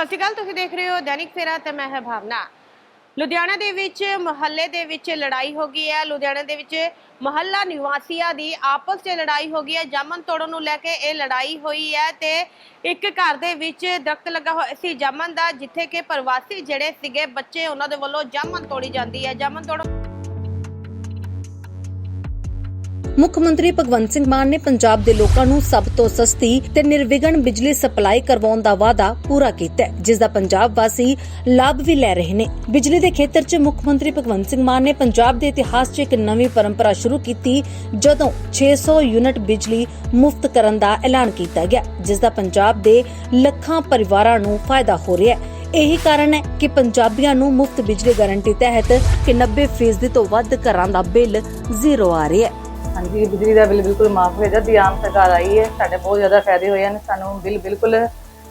ਸਤਿ ਸ਼੍ਰੀ ਅਕਾਲ, ਤੁਸੀਂ ਦੇਖ ਰਹੇ ਹੋ ਦੈਨਿਕ ਫੇਰਾ ਤੇ ਮੈਂ ਹਾਂ ਭਾਵਨਾ। ਲੁਧਿਆਣਾ ਦੇ ਵਿੱਚ ਮੁਹੱਲੇ ਦੇ ਵਿੱਚ ਲੜਾਈ ਹੋ ਗਈ ਹੈ। ਲੁਧਿਆਣਾ ਦੇ ਵਿੱਚ ਮੁਹੱਲਾ ਨਿਵਾਸੀਆਂ ਦੀ ਆਪਸ 'ਚ ਲੜਾਈ ਹੋ ਗਈ ਹੈ। ਜਾਮਨ ਤੋੜਨ ਨੂੰ ਲੈ ਕੇ ਇਹ ਲੜਾਈ ਹੋਈ ਹੈ ਤੇ ਇੱਕ ਘਰ ਦੇ ਵਿੱਚ ਦਰਖਤ ਲੱਗਾ ਹੋਇਆ ਸੀ ਜਾਮਨ ਦਾ, ਜਿੱਥੇ ਕਿ ਪ੍ਰਵਾਸੀ ਜਿਹੜੇ ਸੀਗੇ ਬੱਚੇ ਉਹਨਾਂ ਦੇ ਵੱਲੋਂ ਜਾਮਨ ਤੋੜੀ ਜਾਂਦੀ ਹੈ। ਜਾਮਨ ਤੋੜਨ ਮੁੱਖ ਮੰਤਰੀ ਭਗਵੰਤ ਸਿੰਘ ਮਾਨ ਨੇ ਪੰਜਾਬ ਦੇ ਲੋਕਾਂ ਨੂੰ ਸਭ ਤੋਂ ਸਸਤੀ ਤੇ ਨਿਰਵਿਘਨ ਬਿਜਲੀ ਸਪਲਾਈ ਕਰਵਾਉਣ ਦਾ ਵਾਅਦਾ ਪੂਰਾ ਕੀਤਾ ਹੈ, ਜਿਸ ਦਾ ਪੰਜਾਬ ਵਾਸੀ ਲਾਭ ਵੀ ਲੈ ਰਹੇ ਨੇ। ਬਿਜਲੀ ਦੇ ਖੇਤਰ 'ਚ ਮੁੱਖ ਮੰਤਰੀ ਭਗਵੰਤ ਸਿੰਘ ਮਾਨ ਨੇ ਪੰਜਾਬ ਦੇ ਇਤਿਹਾਸ 'ਚ ਇੱਕ ਨਵੀਂ ਪਰੰਪਰਾ ਸ਼ੁਰੂ ਕੀਤੀ, ਜਦੋਂ 600 ਯੂਨਿਟ ਬਿਜਲੀ ਮੁਫਤ ਕਰਨ ਦਾ ਐਲਾਨ ਕੀਤਾ ਗਿਆ, ਜਿਸ ਦਾ ਪੰਜਾਬ ਦੇ ਲੱਖਾਂ ਪਰਿਵਾਰਾਂ ਨੂੰ ਫਾਇਦਾ ਹੋ ਰਿਹਾ ਹੈ। ਇਹੀ ਕਾਰਨ ਹੈ ਕਿ ਪੰਜਾਬੀਆਂ ਨੂੰ ਮੁਫਤ ਬਿਜਲੀ ਗਾਰੰਟੀ ਤਹਿਤ ਕਿ 90% ਤੋਂ ਵੱਧ ਘਰਾਂ ਦਾ ਬਿੱਲ ਜ਼ੀਰੋ ਆ ਰਿਹਾ ਹੈ। ਹਾਂਜੀ ਬਿਜਲੀ ਦਾ ਬਿੱਲ ਬਿਲਕੁਲ ਮਾਫ ਹੋ ਗਿਆ ਜਦ ਆਮ ਸਰਕਾਰ ਆਈ ਹੈ ਸਾਡੇ ਬਹੁਤ ਜ਼ਿਆਦਾ ਫਾਇਦੇ ਹੋਏ ਹਨ ਸਾਨੂੰ ਬਿੱਲ ਬਿਲਕੁਲ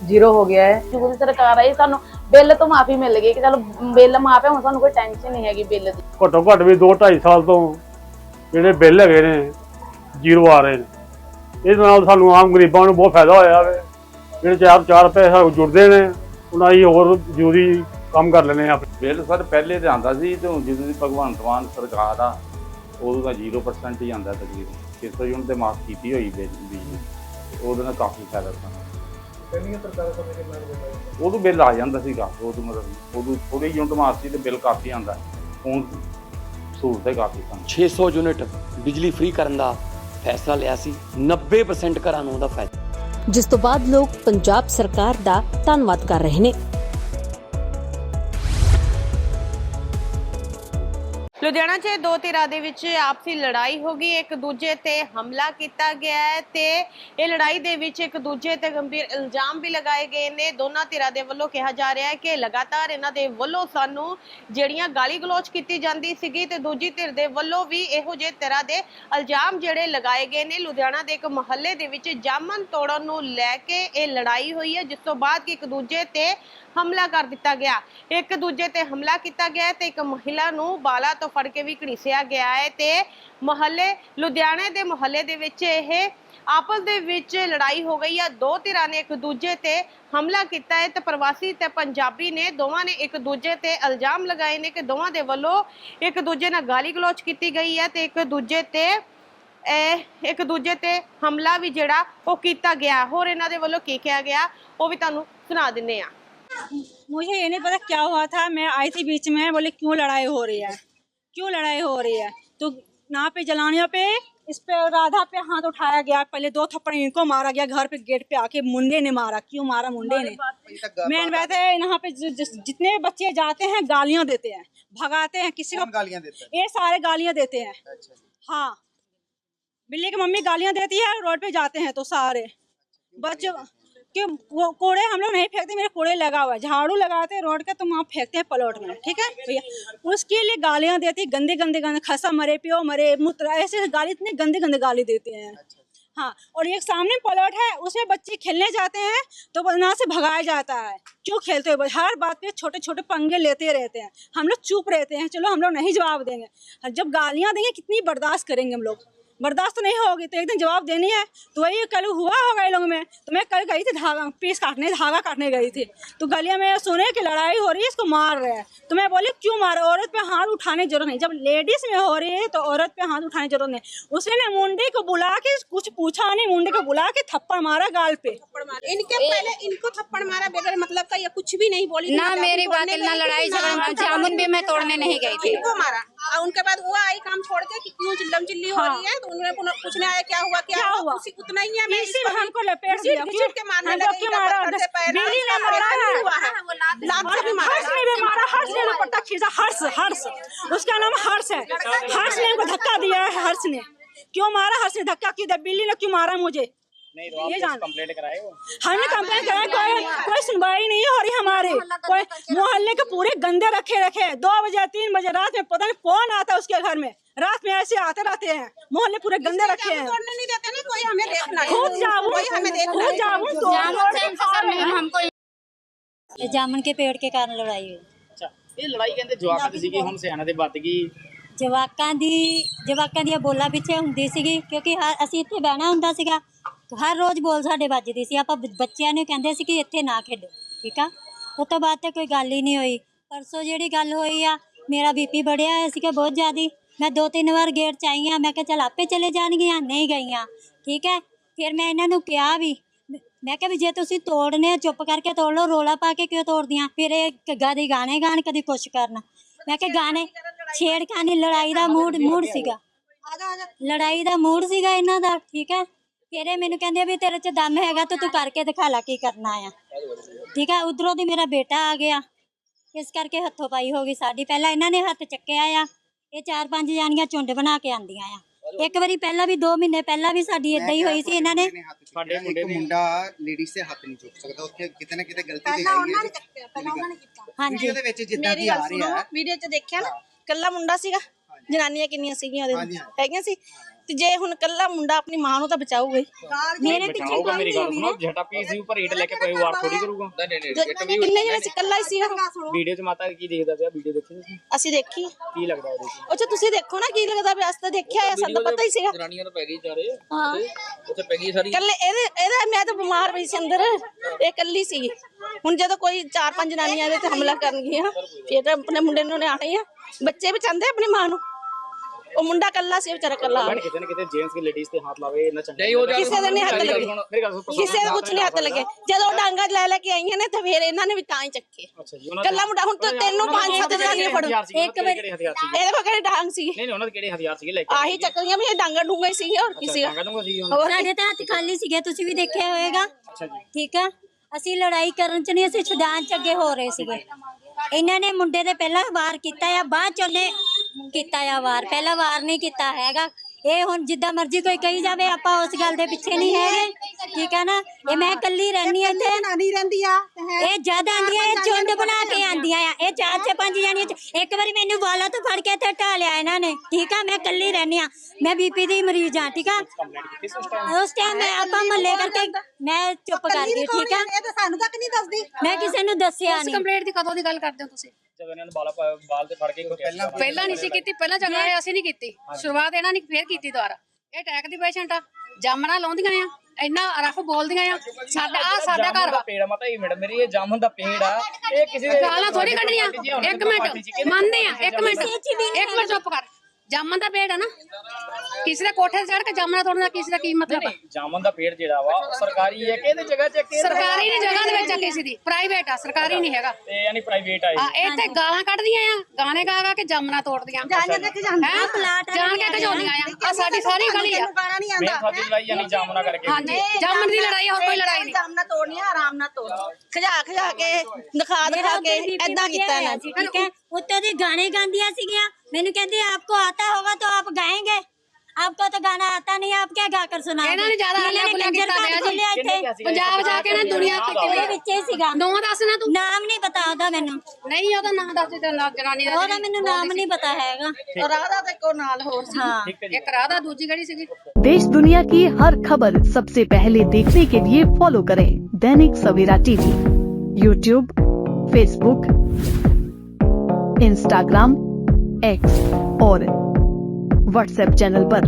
ਜ਼ੀਰੋ ਹੋ ਗਿਆ ਹੈ। ਜਦੋਂ ਦੀ ਸਰਕਾਰ ਆਈ ਸਾਨੂੰ ਬਿੱਲ ਤੋਂ ਮਾਫੀ ਮਿਲ ਗਈ ਕਿ ਚਲੋ ਬਿੱਲ ਮਾਫ ਹੈ ਹੁਣ ਸਾਨੂੰ ਕੋਈ ਟੈਨਸ਼ਨ ਨਹੀਂ ਹੈਗੀ ਬਿੱਲ ਦੀ। ਘੱਟੋ ਘੱਟ ਵੀ 2 2.5 ਸਾਲ ਤੋਂ ਜਿਹੜੇ ਬਿੱਲ ਹੈਗੇ ਨੇ ਜ਼ੀਰੋ ਆ ਰਹੇ ਨੇ। ਇਹਦੇ ਨਾਲ ਸਾਨੂੰ ਆਮ ਗਰੀਬਾਂ ਨੂੰ ਬਹੁਤ ਫਾਇਦਾ ਹੋਇਆ ਵੇ। ਜਿਹੜੇ ਚਾਰ ਚਾਰ ਪੈਸੇ ਜੁੜਦੇ ਨੇ ਉਹਨਾਂ ਹੀ ਹੋਰ ਜ਼ਰੂਰੀ ਕੰਮ ਕਰ ਲੈਣੇ ਆ ਬਿੱਲ ਸਰ ਪਹਿਲੇ ਤੇ ਆਂਦਾ ਸੀ ਤੇ ਹੁਣ ਜਦੋਂ ਦੀ ਭਗਵੰਤ ਮਾਨ ਸਰਕਾਰ ਆ ਉਦੋਂ ਦਾ 0% ਹੀ ਆਂਦਾ ਤਕਰੀਬਨ। 600 ਯੂਨਿਟ ਤੇ ਮਾਫ ਕੀਤੀ ਹੋਈ ਬਿੱਲ ਬਿਜਲੀ ਉਹਦੇ ਨਾਲ ਕਾਫੀ ਫਾਇਦਾ ਸਾਨੂੰ ਪਹਿਲੀਆਂ ਸਰਕਾਰਾਂ ਸਮੇਂ ਕਿੰਨਾ ਉਦੋਂ ਬਿੱਲ ਆ ਜਾਂਦਾ ਸੀਗਾ। ਉਦੋਂ ਮਤਲਬ ਉਦੋਂ ਥੋੜੀ ਯੂਨਿਟ ਮਾਫ ਸੀ ਤੇ ਬਿੱਲ ਕਾਫੀ ਆਂਦਾ ਹੁਣ ਸਹੂਲਤ ਹੈ ਕਾਫੀ ਸਾਨੂੰ। 600 ਯੂਨਿਟ ਬਿਜਲੀ ਫ੍ਰੀ ਕਰਨ ਦਾ ਫੈਸਲਾ ਲਿਆ ਸੀ। 90% ਘਰਾਂ ਨੂੰ ਉਹਦਾ ਫਾਇਦਾ। ਜਿਸ ਤੋਂ ਬਾਅਦ ਲੋਕ ਪੰਜਾਬ ਸਰਕਾਰ ਦਾ ਧੰਨਵਾਦ ਕਰ ਰਹੇ ਨੇ। ਲੁਧਿਆਣਾ 'ਚ ਦੋ ਧਿਰਾਂ ਦੇ ਵਿੱਚ ਆਪਸੀ ਲੜਾਈ ਹੋ ਗਈ। ਇੱਕ ਦੂਜੇ ਤੇ ਹਮਲਾ ਕੀਤਾ ਗਿਆ ਹੈ ਤੇ ਇਹ ਲੜਾਈ ਦੇ ਵਿੱਚ ਇੱਕ ਦੂਜੇ ਤੇ ਗੰਭੀਰ ਇਲਜ਼ਾਮ ਵੀ ਲਗਾਏ ਗਏ ਨੇ। ਦੋਨਾਂ ਧਿਰਾਂ ਦੇ ਵੱਲੋਂ ਕਿਹਾ ਜਾ ਰਿਹਾ ਹੈ ਕਿ ਲਗਾਤਾਰ ਇਹਨਾਂ ਦੇ ਵੱਲੋਂ ਸਾਨੂੰ ਜਿਹੜੀਆਂ ਗਾਲੀ ਗਲੋਚ ਕੀਤੀ ਜਾਂਦੀ ਸੀਗੀ ਤੇ ਦੂਜੀ ਧਿਰ ਦੇ ਵੱਲੋਂ ਵੀ ਇਹੋ ਜਿਹੇ ਤਰ੍ਹਾਂ ਦੇ ਇਲਜ਼ਾਮ ਜਿਹੜੇ ਲਗਾਏ ਗਏ ਨੇ। ਲੁਧਿਆਣਾ ਦੇ ਇੱਕ ਮੁਹੱਲੇ ਦੇ ਵਿੱਚ ਜਾਮਨ ਤੋੜਨ ਨੂੰ ਲੈ ਕੇ ਇਹ ਲੜਾਈ ਹੋਈ ਹੈ, ਜਿਸ ਤੋਂ ਬਾਅਦ ਕਿ ਇੱਕ ਦੂਜੇ ਤੇ ਹਮਲਾ ਕਰ ਦਿੱਤਾ ਗਿਆ। ਇੱਕ ਦੂਜੇ ਤੇ ਹਮਲਾ ਕੀਤਾ ਗਿਆ ਤੇ ਇੱਕ ਮਹਿਲਾ ਨੂੰ ਬਾਲਾ ਤੋਂ ਫੜ ਕੇ ਵੀ ਘੜੀਸਿਆ ਗਿਆ ਹੈ ਤੇ ਮੁਹੱਲੇ, ਲੁਧਿਆਣੇ ਦੇ ਮੁਹੱਲੇ ਦੇ ਵਿੱਚ ਇਹ ਆਪਸ ਦੇ ਵਿੱਚ ਲੜਾਈ ਹੋ ਗਈ ਹੈ ਦੋ ਧਿਰਾਂ ਨੇ ਇੱਕ ਦੂਜੇ ਤੇ ਹਮਲਾ ਕੀਤਾ ਹੈ ਤੇ ਪ੍ਰਵਾਸੀ ਤੇ ਪੰਜਾਬੀ ਨੇ ਦੋਵਾਂ ਨੇ ਇੱਕ ਦੂਜੇ ਤੇ ਇਲਜ਼ਾਮ ਲਗਾਏ ਨੇ ਕਿ ਦੋਵਾਂ ਦੇ ਵੱਲੋਂ ਇੱਕ ਦੂਜੇ ਨਾਲ ਗਾਲੀ ਗਲੋਚ ਕੀਤੀ ਗਈ ਹੈ ਤੇ ਇੱਕ ਦੂਜੇ ਤੇ ਇਹ ਇੱਕ ਦੂਜੇ ਤੇ ਹਮਲਾ ਵੀ ਜਿਹੜਾ ਉਹ ਕੀਤਾ ਗਿਆ। ਹੋਰ ਇਹਨਾਂ ਦੇ ਵੱਲੋਂ ਕੀ ਕਿਹਾ ਗਿਆ, ਉਹ ਵੀ ਤੁਹਾਨੂੰ ਸੁਣਾ ਦਿੰਨੇ ਆ मुझे ये नहीं पता क्या हुआ था मैं आई थी बीच में बोले क्यों लड़ाई हो रही है? क्यों लड़ाई हो रही है? तो यहाँ पे जलानियों पे इस पे राधा पे हाथ उठाया गया पहले दो थप्पड़ इनको मारा गया घर पे गेट पे आके मुंडे ने मारा। क्यों मारा मुंडे ने? मेन बात है यहाँ पे जि- जितने बच्चे जाते हैं गालियाँ देते हैं भगाते हैं किसी को गालियाँ देते हैं? ये सारे गालियाँ देते हैं। हाँ बिल्ली की मम्मी गालियाँ देती है रोड पे जाते हैं तो सारे। बच्चे कि वो कूड़े हम लोग नहीं फेंकते मेरे कूड़े लगा हुआ है। झाड़ू लगाते हैं रोड के तो वहाँ फेंकते हैं पलौट में ठीक है? भैया उसके लिए गालियाँ देती है गंदे गंदे गंदे खसा मरे प्यो मरे मूत्र ऐसे गाली इतने गंदे गंदे गाली देते हैं। हाँ और एक सामने पलौट है उसमें बच्चे खेलने जाते हैं तो वहाँ से भगाया जाता है। क्यों खेलते हो? हर बात पे छोटे छोटे पंगे लेते रहते हैं। हम लोग चुप रहते हैं चलो हम लोग नहीं जवाब देंगे। जब गालियाँ देंगे कितनी बर्दाश्त करेंगे हम लोग। बर्दाश्त तो नहीं होगी तो एक दिन जवाब देनी है। तो वही कल हुआ होगा इन लोगों में। तो मैं कल गई थी धागा पीस काटने धागा काटने गई थी। तो गलिया में सुने की लड़ाई हो रही है इसको मार रहे हैं। तो मैं बोली क्यों मार औरत पे हाथ उठाने की ज़रूरत नहीं। जब लेडीज़ में हो रही है तो औरत पे हाथ उठाने की ज़रूरत नहीं। उसने ना मुंडे को बुला के कुछ पूछा नहीं मुंडे को बुला के थप्पड़ मारा गाल पे। इनके पहले इनको थप्पड़ मारा बगैर मतलब का या कुछ भी नहीं बोली ना मेरी बात ना लड़ाई झगड़ा जामुन भी मैं तोड़ने नहीं गई थी। मारा। उनके बाद वो आई काम छोड़ के क्यों चिल्लम चिल्ली हो। रही है तो उन्होंने पूछने आया क्या हुआ क्या, क्या हुआ? उसी उतना ही है मैं इसी में हमको लपेट दिया। घसीट के मारने लगे क्यों मारा? पत्थर से पैर बिल्ली ने मारा है। हुआ है। लात से भी मारा हर्ष ने भी मारा हर्ष ने दुपट्टा खींचा हर्ष हर्ष। उसका नाम हर्ष है। हर्ष ने इनको धक्का दिया है हर्ष ने। क्यों मारा? हर्ष ने धक्का क्यों दिया? बिल्ली ने क्यों मारा मुझे? ये जान। कंप्लेंट कराए हमने कंप्लेंट कराया कोई कोई सुनवाई नहीं हो रही हमारे। कोई मोहल्ले के पूरे गंदे रखे रखे हैं। दो बजे तीन बजे रात में पता नहीं कौन आता है उसके घर में। रात में ऐसे आते रहते हैं मोहल्ले पूरे गंदे रखे हैं तोड़ने नहीं देते ना कोई हमें देखना है। खुद जाऊं कोई हमें देखना खुद है। जाऊं तो जामुन से इंतजार नहीं हमको ਇਹ ਜਾਮਨ ਕੇ ਪੇੜ ਕੇ ਕਾਰਨ ਲੜਾਈ ਹੋਈ ਅੱਛਾ ਇਹ ਲੜਾਈ ਕਹਿੰਦੇ ਜਵਾਕਾਂ ਦੀ ਸੀਗੀ ਹੁਣ ਸਿਆਣਾ ਦੇ ਵੱਧ ਗਈ ਜਵਾਕਾਂ ਦੀ ਜਵਾਕਾਂ ਦੀਆਂ ਬੋਲਾਂ ਪਿੱਛੇ ਹੁੰਦੀ ਸੀਗੀ ਕਿਉਂਕਿ ਹਰ ਅਸੀਂ ਇੱਥੇ ਬਹਿਣਾ ਹੁੰਦਾ ਸੀਗਾ ਹਰ ਰੋਜ਼ ਬੋਲ ਸਾਡੇ ਵੱਜਦੀ ਸੀ ਆਪਾਂ ਬ- ਬੱਚਿਆਂ ਨੂੰ ਕਹਿੰਦੇ ਸੀ ਕਿ ਇੱਥੇ ਨਾ ਖੇਡੋ ਠੀਕ ਆ ਉਸ ਤੋਂ ਬਾਅਦ ਤੇ ਕੋਈ ਗੱਲ ਹੀ ਨਹੀਂ ਹੋਈ ਪਰਸੋਂ ਜਿਹੜੀ ਗੱਲ ਹੋਈ ਆ ਮੇਰਾ ਬੀਪੀ ਵਧਿਆ ਹੋਇਆ ਸੀਗਾ ਬਹੁਤ ਜ਼ਿਆਦੀ ਮੈਂ ਦੋ ਤਿੰਨ ਵਾਰ ਗੇਟ ਚ ਆਈ ਆ, ਮੈਂ ਕਿਹਾ ਚਲ ਆਪੇ ਚਲੇ ਜਾਣਗੀਆਂ, ਨਹੀਂ ਗਈਆਂ। ਠੀਕ ਹੈ? ਫਿਰ ਮੈਂ ਇਹਨਾਂ ਨੂੰ ਕਿਹਾ ਵੀ, ਮੈਂ ਕਿਹਾ ਵੀ ਜੇ ਤੁਸੀਂ ਤੋੜਨੇ ਆ, ਚੁੱਪ ਕਰਕੇ ਤੋੜ ਲਓ, ਰੋਲਾ ਪਾ ਕੇ ਕਿਉਂ ਤੋੜਦੀਆਂ? ਫਿਰ ਇਹ ਕੱਗਾ ਦੇ ਗਾਣੇ ਗਾਣ ਕਦੀ ਕੁਛ ਕਰਨ। ਮੈਂ ਕਿਹਾ ਗਾਣੇ, ਛੇੜਖਾਨੀ ਲੜਾਈ ਦਾ ਮੂਡ ਮੂਡ ਸੀਗਾ। ਲੜਾਈ ਦਾ ਮੂਡ ਸੀਗਾ ਇਹਨਾਂ ਦਾ, ਠੀਕ ਹੈ? ਫਿਰ ਇਹ ਮੈਨੂੰ ਕਹਿੰਦੇ ਵੀ ਤੇਰੇ ਚ ਦਮ ਹੈਗਾ ਤਾਂ ਤੂੰ ਕਰਕੇ ਦਿਖਾ ਲੈ ਕੀ ਕਰਨਾ ਆ। ਠੀਕ ਹੈ? ਉਧਰੋਂ ਦੀ ਮੇਰਾ ਬੇਟਾ ਆ ਗਿਆ। ਇਸ ਕਰਕੇ ਹੱਥੋਂ ਪਾਈ ਹੋ ਗਈ ਸਾਡੀ। ਪਹਿਲਾਂ ਇਹਨਾਂ ਨੇ ਹੱਥ ਚੱਕਿਆ ਆ। ਇਹ ਚਾਰ ਪੰਜ ਜਾਣੀਆਂ ਝੁੰਡ ਬਣਾ ਕੇ ਆਂਦੀਆਂ ਆ। ਇੱਕ ਵਾਰੀ ਪਹਿਲਾਂ ਵੀ 2 ਮਹੀਨੇ ਪਹਿਲਾਂ ਵੀ ਸਾਡੀ ਇਦਾਂ ਹੀ ਹੋਈ ਸੀ ਇਹਨਾਂ ਨੇ। ਸਾਡੇ ਮੁੰਡੇ ਇੱਕ ਨੇ। ਮੁੰਡਾ ਲੇਡੀਜ਼ ਤੇ ਹੱਥ ਨਹੀਂ ਚੁੱਕ ਸਕਦਾ ਉੱਥੇ ਕਿਤੇ ਨਾ ਕਿਤੇ ਗਲਤੀ ਤੇ ਹੈਗੀ ਹੈ ਹਾਂਜੀ। ਵੀਡੀਓ ਦੇ ਵਿੱਚ ਜਿੱਦਾਂ ਦੀ ਆ ਰਹੀ ਹੈ। ਵੀਡੀਓ 'ਚ ਦੇਖਿਆ ਨਾ ਕੱਲਾ ਮੁੰਡਾ ਸੀਗਾ ਜਨਾਨੀਆਂ ਕਿੰਨੀਆਂ ਸੀਗੀਆਂ ਉਹਦੇ ਹਾਂਜੀ, ਹਾਂਜੀ। ਹੈਗੀਆਂ ਸੀ। ਤੇ ਜੇ ਹੁਣ ਕੱਲਾ ਮੁੰਡਾ ਆਪਣੀ ਮਾਂ ਨੂੰ ਤਾਂ ਬਚਾਊਗਾ ਹੀ। ਮੇਰੇ ਪਿੱਛੇ ਬਚਾਓਗਾ ਕੋਈ ਮੇਰੀ ਨਹੀਂ ਗੱਲ ਸੁਣੋ ਝਟਾ ਪੀਸ ਉੱਪਰ ਈਟ ਲੈ ਕੇ ਕੋਈ ਵਾਰ ਥੋੜੀ ਕਰੂਗਾ? ਕਿੰਨੇ ਜਣੇ ਸੀ ਕੱਲਾ ਹੀ ਸੀਗਾ ਵੀਡੀਓ 'ਚ ਮਾਤਾ ਕੀ ਦੇਖਦਾ ਪਿਆ? ਵੀਡੀਓ ਦੇਖੀ ਤੁਸੀਂ ਅਸੀਂ ਦੇਖੀ। ਕੀ ਲੱਗਦਾ ਉਹਦੇ 'ਚ? 'ਚ ਤੁਸੀਂ ਦੇਖੋ ਨਾ ਕੀ ਲੱਗਦਾ ਪਿਆ? ਅਸੀਂ ਤਾਂ ਦੇਖਿਆ ਆ ਸਾਨੂੰ ਤਾਂ ਪਤਾ ਹੀ ਸੀਗਾ। ਜਨਾਨੀਆਂ ਤਾਂ ਪੈ ਗਈ ਚਾਰੇ। ਹਾਂ। ਉੱਥੇ ਪੈ ਗਈ ਸਾਰੀ। ਕੱਲੇ ਇਹਦੇ ਇਹਦਾ ਮੈਂ ਤਾਂ ਬਿਮਾਰ ਪਈ ਸੀ ਅੰਦਰ। ਇਹ ਕੱਲੀ ਸੀਗੀ। ਹੁਣ ਜਦੋਂ ਕੋਈ ਚਾਰ ਪੰਜ ਜਨਾਨੀਆਂ ਇਹਦੇ ਤੇ ਹਮਲਾ ਕਰਨਗੀਆਂ ਫਿਰ ਤਾਂ ਆਪਣੇ ਮੁੰਡੇ ਨੂੰ ਨੇ ਆਣਾ ਆ। ਬੱਚੇ ਬਚਾਉਂਦੇ ਆਪਣੀ ਮਾਂ ਨੂੰ? ਉਹ ਮੁੰਡਾ ਕੱਲਾ ਸੀ ਵਿਚਾਰਾ ਕੱਲਾ ਬਣ ਕਿਤੇ ਨਾ ਕਿਤੇ ਜੇਂਟਸ ਦੀ ਲੇਡੀਜ਼ ਤੇ ਹੱਥ ਲਾਵੇ ਇੰਨਾ ਚੰਗਾ ਕਿਸੇ ਦੇ ਨਹੀਂ ਹੱਥ ਲੱਗੇ। ਮੇਰੀ ਗੱਲ ਸੁਣੋ ਕਿਸੇ ਦੇ ਕੁਝ ਨਹੀਂ ਹੱਥ ਲੱਗੇ। ਜਦੋਂ ਡਾਂਗਾ ਲੈ ਲੈ ਕੇ ਆਈਆਂ ਨੇ ਤਾਂ ਫਿਰ ਇਹਨਾਂ ਨੇ ਵੀ ਤਾਂ ਹੀ ਚੱਕੇ। ਅੱਛਾ ਜੀ ਉਹਨਾਂ ਕੱਲਾ ਮੁੰਡਾ ਹੁਣ ਤਾਂ ਤੈਨੂੰ ਪੰਜ ਸੱਤ ਜਨਾਨੀਆਂ ਫੜੋ। ਇੱਕ ਵਾਰੀ ਕਿਹੜੇ ਹਥਿਆਰ ਸੀਗੇ? ਇਹਦੇ ਕੋਲ ਕਿਹੜੇ ਡਾਂਗ ਸੀ ਨਹੀਂ ਨਹੀਂ ਉਹਨਾਂ ਦੇ ਕਿਹੜੇ ਹਥਿਆਰ ਸੀਗੇ? ਲੈ ਕੇ ਆਹੀ ਚੱਕਰੀਆਂ ਵੀ ਇਹ ਡਾਂਗਾ ਡੂੰਗਾ ਹੀ ਸੀਗੇ ਹੋਰ ਕੀ ਸੀਗਾ? ਕਾਂਗਾ ਦੂੰਗਾ ਸੀ ਹੋਰ ਸਾਡੇ ਤਾਂ ਹੱਥ ਖਾਲੀ ਸੀਗੇ ਤੁਸੀਂ ਵੀ ਦੇਖਿਆ ਹੋਵੇਗਾ। ਅੱਛਾ ਜੀ। ਠੀਕ ਆ? ਅਸੀਂ ਲੜਾਈ ਕਰਨ ਚ ਨਹੀਂ ਅਸੀਂ ਛੁਡਾਨ ਚ ਅੱਗੇ ਹੋ ਰਹੇ ਸੀਗੇ। ਇਹਨਾਂ ਨੇ ਮੁੰਡੇ ਦੇ ਪਹਿਲਾਂ ਵਾਰ ਕੀਤਾ ਆ ਬਾਅਦ ਚ ਉਹਨੇ ਕੀਤਾ ਆ ਵਾਰ। ਪਹਿਲਾਂ ਵਾਰ ਨਹੀਂ ਕੀਤਾ ਹੈਗਾ। ਇਹ ਹੁਣ ਜਿੱਦਾਂ ਮਰਜ਼ੀ ਕੋਈ ਕਹੀ ਜਾਵੇ ਆਪਾਂ ਉਸ ਗੱਲ ਦੇ ਪਿੱਛੇ ਨਹੀਂ ਹੈਗੇ। ਠੀਕ ਆ ਨਾ? ਇਹ ਮੈਂ ਇਕੱਲੀ ਰਹਿਣੀ ਇੱਥੇ। ਨਾਨੀ ਰਹਿੰਦੀ ਆ ਇਹ ਜਦ ਆਂਦੀਆਂ ਇਹ ਝੁੰਡ ਬਣਾ ਕੇ ਆਂਦੀਆਂ ਆ। ਇਹ ਚਾਰ ਛੇ ਪੰਜ ਜਾਣੀਆਂ ਇੱਕ ਵਾਰੀ ਮੈਨੂੰ ਵਾਲਾ ਤੋਂ ਫੜ ਕੇ ਤੇ ਢਾ ਲਿਆ ਇਹਨਾਂ ਨੇ। ਠੀਕ ਆ? ਮੈਂ ਇਕੱਲੀ ਰਹਿਣੀ ਆ ਮੈਂ ਬੀਪੀ ਦੀ ਮਰੀਜ਼ ਆ ਠੀਕ ਆ? ਉਸ ਟਾਈਮ ਮੈਂ ਆਪਾਂ ਮੱਲੇ ਕਰਕੇ ਮੈਂ ਚੁੱਪ ਕਰ ਗਈ ਠੀਕ ਆ? ਇਹ ਤਾਂ ਸਾਨੂੰ ਤੱਕ ਨਹੀਂ ਦੱਸਦੀ। ਮੈਂ ਕਿਸੇ ਨੂੰ ਦੱਸਿਆ ਨਹੀਂ। ਕੰਪਲੀਟ ਦੀ ਕਦੋਂ ਦੀ ਗੱਲ ਕਰਦੇ ਹੋ ਤੁਸੀਂ? ਜਦੋਂ ਇਹਨਾਂ ਨੇ ਬਾਲਾ ਪਾ- ਬਾਲ ਤੇ ਫੜ ਕੇ ਪਹਿਲਾਂ ਪਹਿਲਾਂ ਨਹੀਂ ਸੀ ਕੀਤੀ ਪਹਿਲਾਂ ਚੰਗਾ ਰਿਹਾ ਅਸੀਂ ਨਹੀਂ ਕੀਤੀ। ਸ਼ੁਰੂਆਤ ਇਹਨਾਂ ਨੇ ਫੇਰ ਕੀਤੀ ਦੁਬਾਰਾ। ਇਹ ਅਟੈਕ ਦੀ ਪੇਸ਼ੈਂਟ ਆ। ਜਾਮਣਾ ਲਾਉਂਦੀਆਂ ਆ ਇੰਨਾ ਰਫ ਬੋਲਦੀਆਂ ਆ। ਸਾਡਾ ਆ ਸਾਡਾ ਘਰ ਵਾ। ਪੇੜ ਮਾਤਾ ਇਹ ਮੈਡਮ ਮੇਰੀ ਇਹ ਜਾਮਨ ਦਾ ਪੇੜ ਆ। ਇਹ ਕਿਸੇ ਦੇ ਗਾਲਾਂ ਥੋੜੀ ਕੱਢਣੀਆਂ। ਇੱਕ ਮਿੰਟ ਮੰਨਦੇ ਆ ਇੱਕ ਮਿੰਟ। ਇੱਕ ਮਿੰਟ ਚੁੱਪ ਕਰ। ਜਾਮਨ ਦਾ ਪੇੜ ਆ ਨਾ। ਕਿਸੇ ਦੇ ਕੋਠੇ ਤੇ ਚੜ ਕੇ ਜਾਮਣਾ ਤੋੜਨ ਦਾ ਕਿਸੇ ਦਾ ਕੀ ਮਤਲਬ ਆ? ਜਾਮਨ ਦਾ ਪੇੜ ਜਿਹੜਾ ਵਾ ਉਹ ਸਰਕਾਰੀ ਹੈ ਕਿ ਇਹਦੇ ਜਗ੍ਹਾ ਚ ਕਿ ਸਰਕਾਰੀ ਨਹੀਂ ਜਗ੍ਹਾ ਦੇ ਵਿੱਚ ਆ ਕਿਸੇ ਦੀ। ਪ੍ਰਾਈਵੇਟ ਆ ਸਰਕਾਰੀ ਨਹੀਂ ਹੈਗਾ। ਤੇ ਯਾਨੀ ਪ੍ਰਾਈਵੇਟ ਆ ਇਹ। ਆ ਇੱਥੇ ਗਾਲਾਂ ਕੱਢਦੀਆਂ ਆ ਗਾਣੇ ਗਾ ਗਾ ਕੇ ਜਾਮਣਾ ਤੋੜਦੀਆਂ। ਜਾਣ ਕੇ ਜਾਂਦੀਆਂ? ਪਲਾਟ ਜਾਣ ਕੇ ਖਜਾਉਂਦੀਆਂ ਆ? ਆ ਸਾਡੀ ਸਾਰੀ ਗਲੀ ਆ। ਗਾਣਾ ਨਹੀਂ ਮੇਨ ਆਂਦਾ ਸਾਡੀ ਲੜਾਈ ਯਾਨੀ ਜਾਮਨਾ ਕਰਕੇ ਹਾਂਜੀ। ਜਾਮਣ ਦੀ ਲੜਾਈ ਆ, ਹੋਰ ਕੋਈ ਲੜਾਈ ਨਹੀਂ। ਸਾਹਮਣਾ ਤੋੜਨੀ ਆ ਆਰਾਮ ਨਾਲ ਤੋੜ। ਖਜਾ ਖਜਾ ਕੇ ਦਿਖਾ ਦਿਖਾ ਕੇ ਐਦਾਂ ਕੀਤਾ ਇਹਨਾਂ ਨੇ। ਠੀਕ ਹੈ? ਉੱਤੇ ਦੇ ਗਾਣੇ ਗਾਉਂਦੀਆਂ ਸੀਗੀਆਂ। ਮੈਨੂੰ ਕਹਿੰਦੇ ਆਪਕੋ ਆਤਾ ਹੋਗਾ ਤਾਂ ਆਪ ਗਾਏਂਗੇ। आपको तो गाना आता नहीं आप क्या गा कर सुनाओगे ਇਹਨਾਂ ਨੇ ਜ਼ਿਆਦਾ ਹੱਲਾ ਇਹਨਾਂ ਨੇ ਗੁੱਲਾ ਕੰਜਰ ਕੀਤਾ ਘਾਟ ਹੋਇਆ ਖੋਲਿਆ ਜੀ। ਇੱਥੇ ਪੰਜਾਬ ਜਾ ਕੇ ਨਾ ਦੁਨੀਆ ਉਹਦੇ ਵਿੱਚ ਹੀ ਸੀਗਾ ਨੋ ਦੱਸ ਨਾ ਤੂੰ ਨਾਮ ਨਹੀਂ ਪਤਾ ਉਹਦਾ ਮੈਨੂੰ ਨਹੀਂ ਉਹਦਾ ਨਾਮ ਦੱਸ ਦੇ ਨਾ ਜਨਾਨੀ ਦਾ ਉਹਦਾ ਮੈਨੂੰ ਨਾਮ ਨਹੀਂ ਪਤਾ ਹੈਗਾ ਰਾਧਾ ਤੇ ਕੋ ਨਾਲ ਹੋਰ ਸੀ ਹਾਂ ਇੱਕ ਰਾਧਾ ਦੂਜੀ ਗੜੀ ਸੀਗੀ देश दुनिया की हर खबर सबसे पहले देखने के लिए फॉलो करें Dainik Savera TV YouTube Facebook Instagram X और व्हाट्सएप चैनल पर।